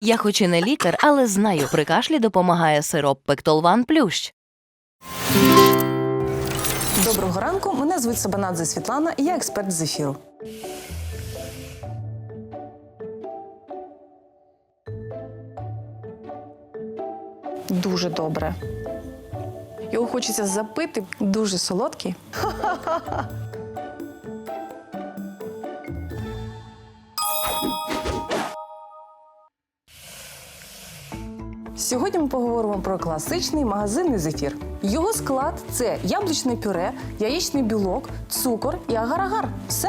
Я хоч і не лікар, але знаю, при кашлі допомагає сироп Пектолван Плющ. Доброго ранку. Мене звуть Сабанадзе Світлана, і я експерт з ефіру. Дуже добре. Його хочеться запити. Дуже солодкий. Сьогодні ми поговоримо про класичний магазинний зефір. Його склад це яблучне пюре, яєчний білок, цукор і агар-агар. Все.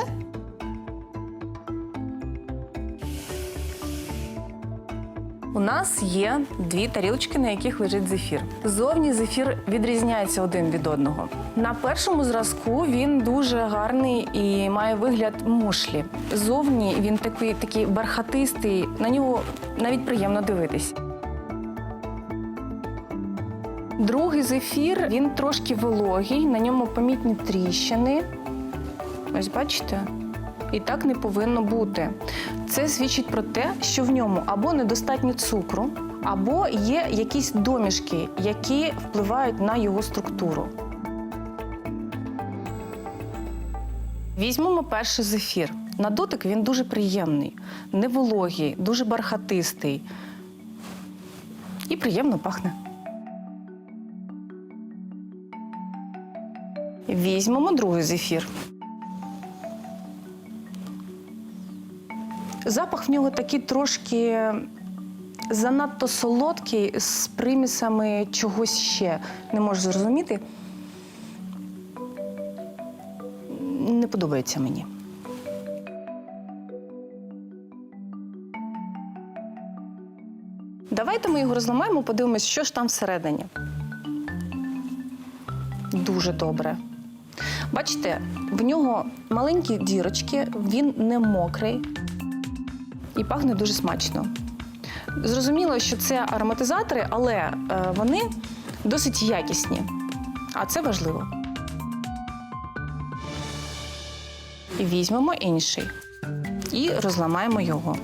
У нас є дві тарілочки, на яких лежить зефір. Зовні зефір відрізняється один від одного. На першому зразку він дуже гарний і має вигляд мушлі. Зовні він такий, такий бархатистий, на нього навіть приємно дивитись. Другий зефір він трошки вологий, на ньому помітні тріщини. Ось бачите? І так не повинно бути. Це свідчить про те, що в ньому або недостатньо цукру, або є якісь домішки, які впливають на його структуру. Візьмемо перший зефір. На дотик він дуже приємний, не вологий, дуже бархатистий і приємно пахне. Візьмемо другий зефір. Запах в нього такий трошки занадто солодкий з примісами чогось ще. Не можу зрозуміти. Не подобається мені. Давайте ми його розламаємо, подивимось, що ж там всередині. Дуже добре. Бачите, в нього маленькі дірочки, він не мокрий і пахне дуже смачно. Зрозуміло, що це ароматизатори, але е, вони досить якісні. А це важливо. І візьмемо інший і розламаємо його.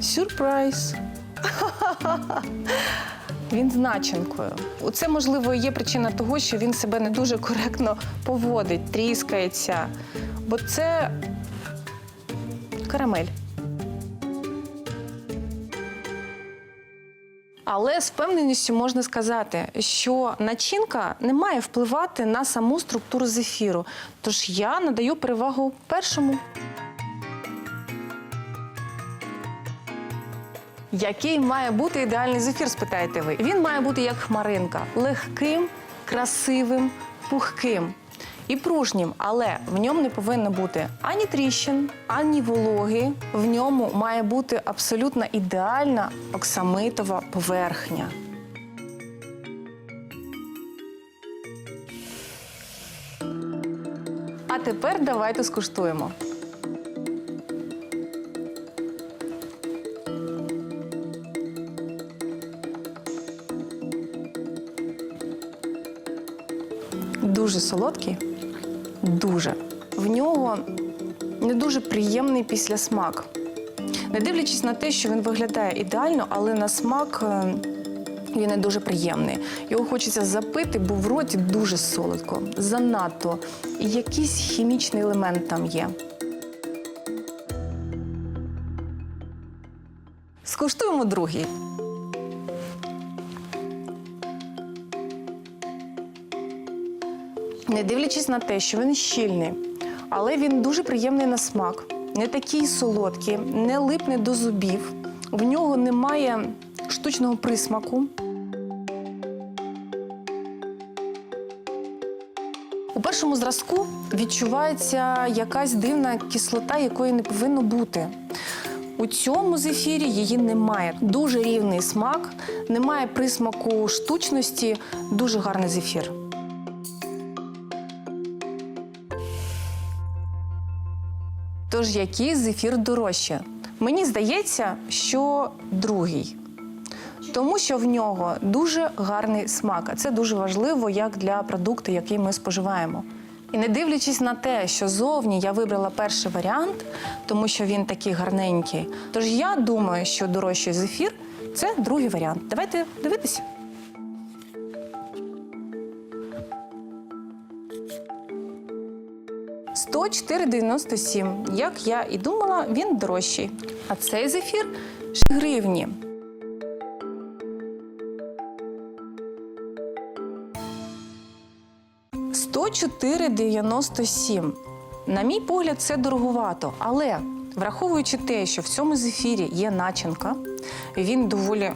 Сюрприз! Він з начинкою. Це, можливо, є причина того, що він себе не дуже коректно поводить, тріскається. Бо це карамель. Але з впевненістю можна сказати, що начинка не має впливати на саму структуру зефіру. Тож я надаю перевагу першому. Який має бути ідеальний зефір, спитаєте ви? Він має бути як хмаринка, легким, красивим, пухким і пружнім, але в ньому не повинно бути ані тріщин, ані вологи. В ньому має бути абсолютно ідеальна оксамитова поверхня. А тепер давайте скуштуємо. Дуже солодкий, дуже. В нього не дуже приємний післясмак. Не дивлячись на те, що він виглядає ідеально, але на смак е, він не дуже приємний. Його хочеться запити, бо в роті дуже солодко, занадто. І якийсь хімічний елемент там є. Скуштуємо другий. Не дивлячись на те, що він щільний, але він дуже приємний на смак, не такий солодкий, не липне до зубів. В нього немає штучного присмаку. У першому зразку відчувається якась дивна кислота, якої не повинно бути. У цьому зефірі її немає. Дуже рівний смак, немає присмаку штучності, дуже гарний зефір. Тож який зефір дорожче? Мені здається, що другий. Тому що в нього дуже гарний смак, а це дуже важливо як для продукту, який ми споживаємо. І не дивлячись на те, що зовні я вибрала перший варіант, тому що він такий гарненький. Тож я думаю, що дорожчий зефір це другий варіант. Давайте дивитися. «104,97». Як я і думала, він дорожчий. А цей зефір 6 гривні. «104,97». На мій погляд, це дороговато, але враховуючи те, що в цьому зефірі є начинка, він доволі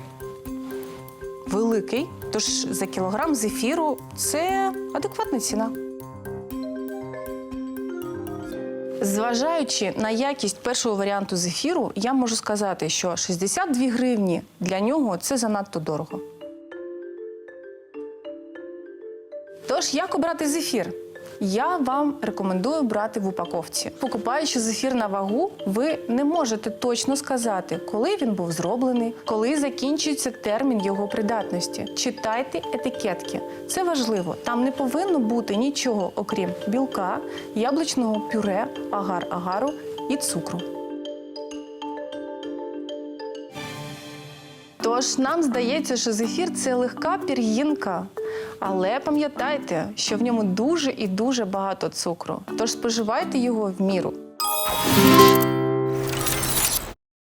великий, тож за кілограм зефіру це адекватна ціна. Зважаючи на якість першого варіанту зефіру, я можу сказати, що 62 гривні для нього це занадто дорого. Тож, як обрати зефір? Я вам рекомендую брати в упаковці. Покупаючи зефір на вагу, ви не можете точно сказати, коли він був зроблений, коли закінчується термін його придатності. Читайте етикетки. Це важливо. Там не повинно бути нічого, окрім білка, яблучного пюре, агар-агару і цукру. Тож нам здається, що зефір це легка пір'їнка. Але пам'ятайте, що в ньому дуже і дуже багато цукру. Тож споживайте його в міру.